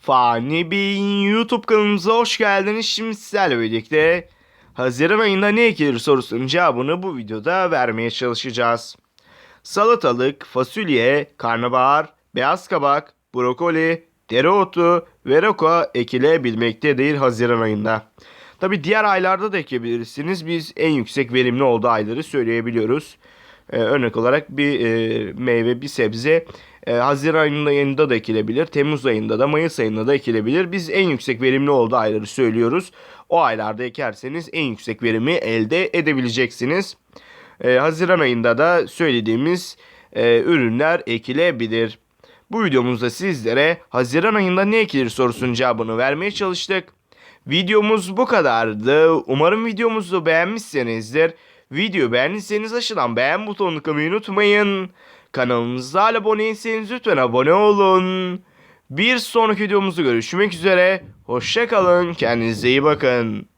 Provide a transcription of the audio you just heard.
Fani Bey'in YouTube kanalımıza hoş geldiniz. Şimdi sizlerle birlikte Haziran ayında ne ekilir sorusunun cevabını bu videoda vermeye çalışacağız. Salatalık, fasulye, karnabahar, beyaz kabak, brokoli, dereotu ve roka ekilebilmektedir Haziran ayında. Tabi diğer aylarda da ekebilirsiniz. Biz en yüksek verimli olduğu ayları söyleyebiliyoruz. Ee, örnek olarak bir e, meyve, bir sebze e, Haziran ayında, da ekilebilir. Temmuz ayında da, Mayıs ayında da ekilebilir. Biz en yüksek verimli olduğu ayları söylüyoruz. O aylarda ekerseniz en yüksek verimi elde edebileceksiniz. Ee, Haziran ayında da söylediğimiz e, ürünler ekilebilir. Bu videomuzda sizlere Haziran ayında ne ekilir sorusunun cevabını vermeye çalıştık. Videomuz bu kadardı. Umarım videomuzu beğenmişsinizdir. Video beğendiyseniz aşağıdan beğen butonunu tıklamayı unutmayın. Kanalımıza abone değilseniz lütfen abone olun. Bir sonraki videomuzda görüşmek üzere. Hoşçakalın. Kendinize iyi bakın.